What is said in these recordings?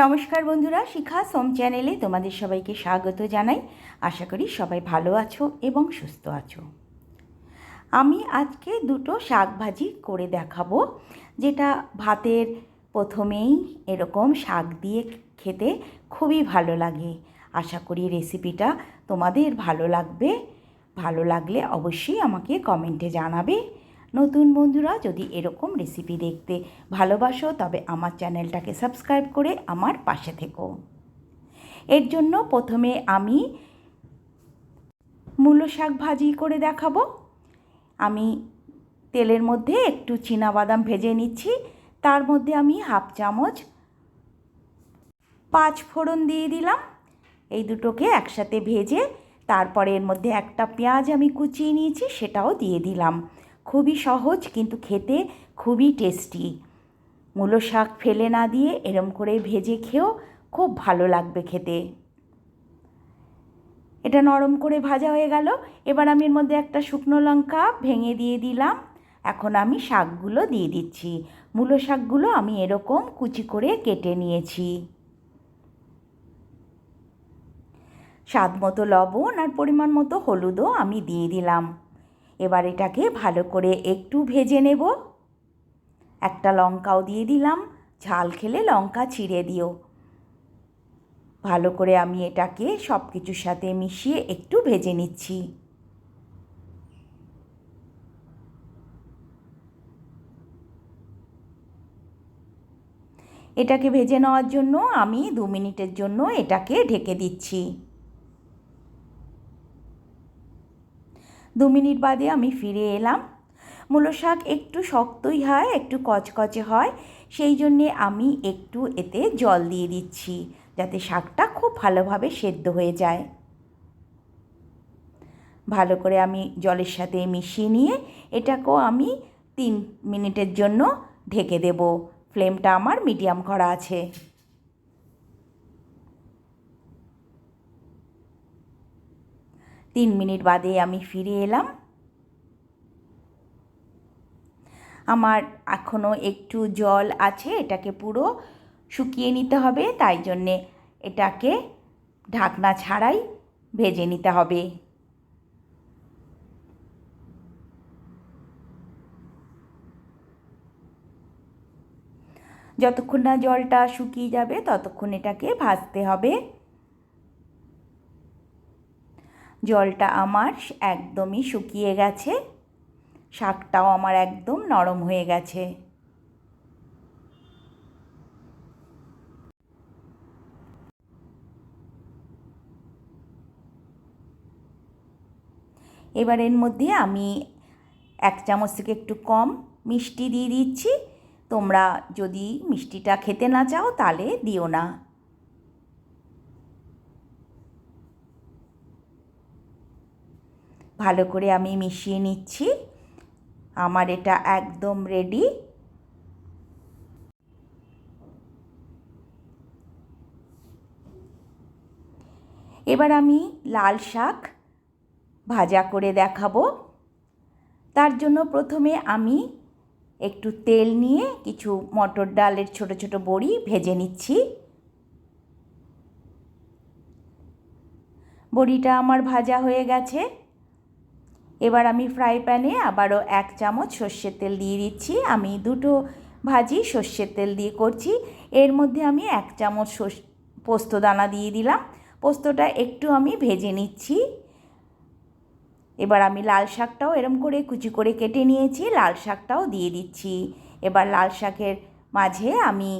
নমস্কার বন্ধুরা, শিখা সোম চ্যানেলে তোমাদের সবাইকে স্বাগত জানাই। আশা করি সবাই ভালো আছো এবং সুস্থ আছো। আমি আজকে দুটো শাক ভাজি করে দেখাবো, যেটা ভাতের প্রথমেই এরকম শাক দিয়ে খেতে খুবই ভালো লাগে। আশা করি রেসিপিটা তোমাদের ভালো লাগবে। ভালো লাগলে অবশ্যই আমাকে কমেন্টে জানাবে। নতুন বন্ধুরা, যদি এরকম রেসিপি দেখতে ভালোবাসো, তবে আমার চ্যানেলটাকে সাবস্ক্রাইব করে আমার পাশে থেকো। এর জন্য প্রথমে আমি মূলো শাক ভাজি করে দেখাবো। আমি তেলের মধ্যে একটু বাদাম ভেজে নিচ্ছি। তার মধ্যে আমি হাফ চামচ পাঁচ ফোড়ন দিয়ে দিলাম। এই দুটোকে একসাথে ভেজে, তারপরে এর মধ্যে একটা পেঁয়াজ আমি কুচিয়ে নিয়েছি, সেটাও দিয়ে দিলাম। খুবই সহজ, কিন্তু খেতে খুবই টেস্টি। মূলো শাক ফেলে না দিয়ে এরম করে ভেজে খেয়েও খুব ভালো লাগবে খেতে। এটা নরম করে ভাজা হয়ে গেল। এবার আমি এর মধ্যে একটা শুকনো লঙ্কা ভেঙে দিয়ে দিলাম। এখন আমি শাকগুলো দিয়ে দিচ্ছি। মূলো শাকগুলো আমি এরকম কুচি করে কেটে নিয়েছি। স্বাদ মতো লবণ আর পরিমাণ মতো হলুদও আমি দিয়ে দিলাম। এবার এটাকে ভালো করে একটু ভেজে নেব। একটা লঙ্কাও দিয়ে দিলাম। ঝাল খেলে লঙ্কা ছিঁড়ে দিও। ভালো করে আমি এটাকে সব কিছুর সাথে মিশিয়ে একটু ভেজে নিচ্ছি। এটাকে ভেজে নেওয়ার জন্য আমি দু মিনিটের জন্য এটাকে ঢেকে দিচ্ছি। দু মিনিট বাদে আমি ফিরে এলাম। মূলো শাক একটু শক্তই হয়, একটু কচকচে হয়, সেই জন্যে আমি একটু এতে জল দিয়ে দিচ্ছি, যাতে শাকটা খুব ভালোভাবে সেদ্ধ হয়ে যায়। ভালো করে আমি জলের সাথে মিশিয়ে নিয়ে এটাকেও আমি তিন মিনিটের জন্য ঢেকে দেব। ফ্লেমটা আমার মিডিয়াম করা আছে। তিন মিনিট বাদে আমি ফিরে এলাম। আমার এখনও একটু জল আছে, এটাকে পুরো শুকিয়ে নিতে হবে, তাই জন্যে এটাকে ঢাকনা ছাড়াই ভেজে নিতে হবে। যতক্ষণ না জলটা শুকিয়ে যাবে, ততক্ষণ এটাকে ভাজতে হবে। জলটা আমার একদমই শুকিয়ে গেছে। শাকটাও আমার একদম নরম হয়ে গেছে। এবার এর মধ্যে আমি এক চামচ থেকে একটু কম মিষ্টি দিয়ে দিচ্ছি। তোমরা যদি মিষ্টিটা খেতে না চাও তাহলে দিও না। ভালো করে আমি মিশিয়ে নিচ্ছি। আমার এটা একদম রেডি এবার আমি লাল শাক ভাজা করে দেখাবো। তার জন্য প্রথমে আমি একটু তেল নিয়ে কিছু মটর ডালের ছোট ছোট বড়ি ভেজে নিচ্ছি। বড়িটা আমার ভাজা হয়ে গেছে। এবার আমি ফ্রাই প্যানে আবারও এক চামচ সর্ষের তেল দিয়ে দিচ্ছি। আমি দুটো ভাজি সর্ষের তেল দিয়ে করছি। এর মধ্যে আমি এক চামচ পোস্ত দানা দিয়ে দিলাম। পোস্তটা একটু আমি ভেজে নিচ্ছি। এবার আমি লাল শাকটাও এরম করে কুচি করে কেটে নিয়েছি। লাল শাকটাও দিয়ে দিচ্ছি। এবার লাল শাকের মাঝে আমি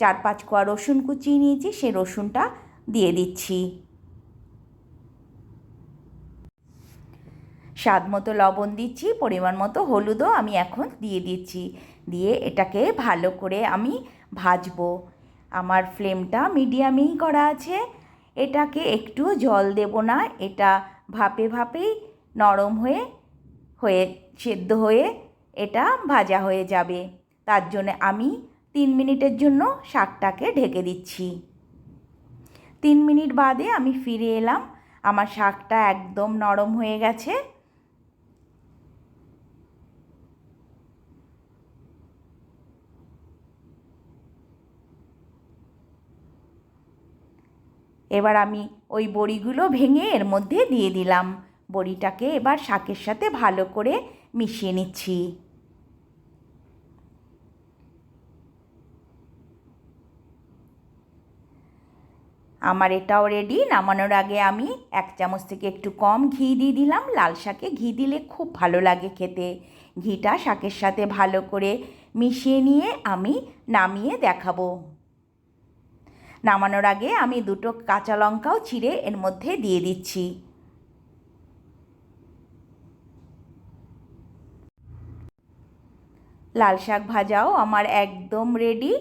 চার পাঁচ কোয়া রসুন কুচিয়ে নিয়েছি। সে রসুনটা দিয়ে দিচ্ছি। স্বাদ মতো লবণ দিচ্ছি, পরিমাণ মতো হলুদও আমি এখন দিয়ে দিচ্ছি। দিয়ে এটাকে ভালো করে আমি ভাজবো। আমার ফ্লেমটা মিডিয়ামেই করা আছে। এটাকে একটু জল দেব না, এটা ভাপে ভাপেই নরম হয়ে হয়ে সেদ্ধ হয়ে এটা ভাজা হয়ে যাবে। তার জন্য আমি তিন মিনিটের জন্য শাকটাকে ঢেকে দিচ্ছি। তিন মিনিট বাদে আমি ফিরে এলাম। আমার শাকটা একদম নরম হয়ে গেছে। এবার আমি ওই বড়িগুলো ভেঙে এর মধ্যে দিয়ে দিলাম। বড়িটাকে এবার শাকের সাথে ভালো করে মিশিয়ে নিচ্ছি। আমার এটাও রেডি নামানোর আগে আমি এক চামচ থেকে একটু কম ঘি দিয়ে দিলাম। লাল শাকে ঘি দিলে খুব ভালো লাগে খেতে। ঘিটা শাকের সাথে ভালো করে মিশিয়ে নিয়ে আমি নামিয়ে দেখাবো। নামানোর আগে আমি দুটো কাঁচা লঙ্কাও চিড়ে এর মধ্যে দিয়ে দিচ্ছি। লাল শাক ভাজাও আমার একদম রেডি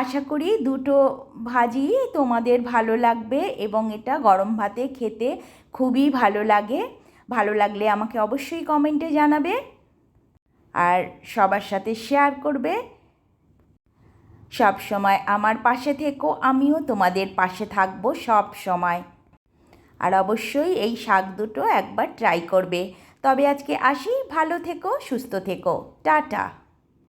আশা করি দুটো ভাজি তোমাদের ভালো লাগবে এবং এটা গরম ভাতে খেতে খুবই ভালো লাগে। ভালো লাগলে আমাকে অবশ্যই কমেন্টে জানাবে। আর সবার সাথে শেয়ার করবে। সব সময় আমার পাশে থেকো, আমিও তোমাদের পাশে থাকব সব সময়। আর অবশ্যই এই শাক দুটো একবার ট্রাই করবে। তবে আজকে আসি, ভালো থেকো, সুস্থ থেকো। টাটা।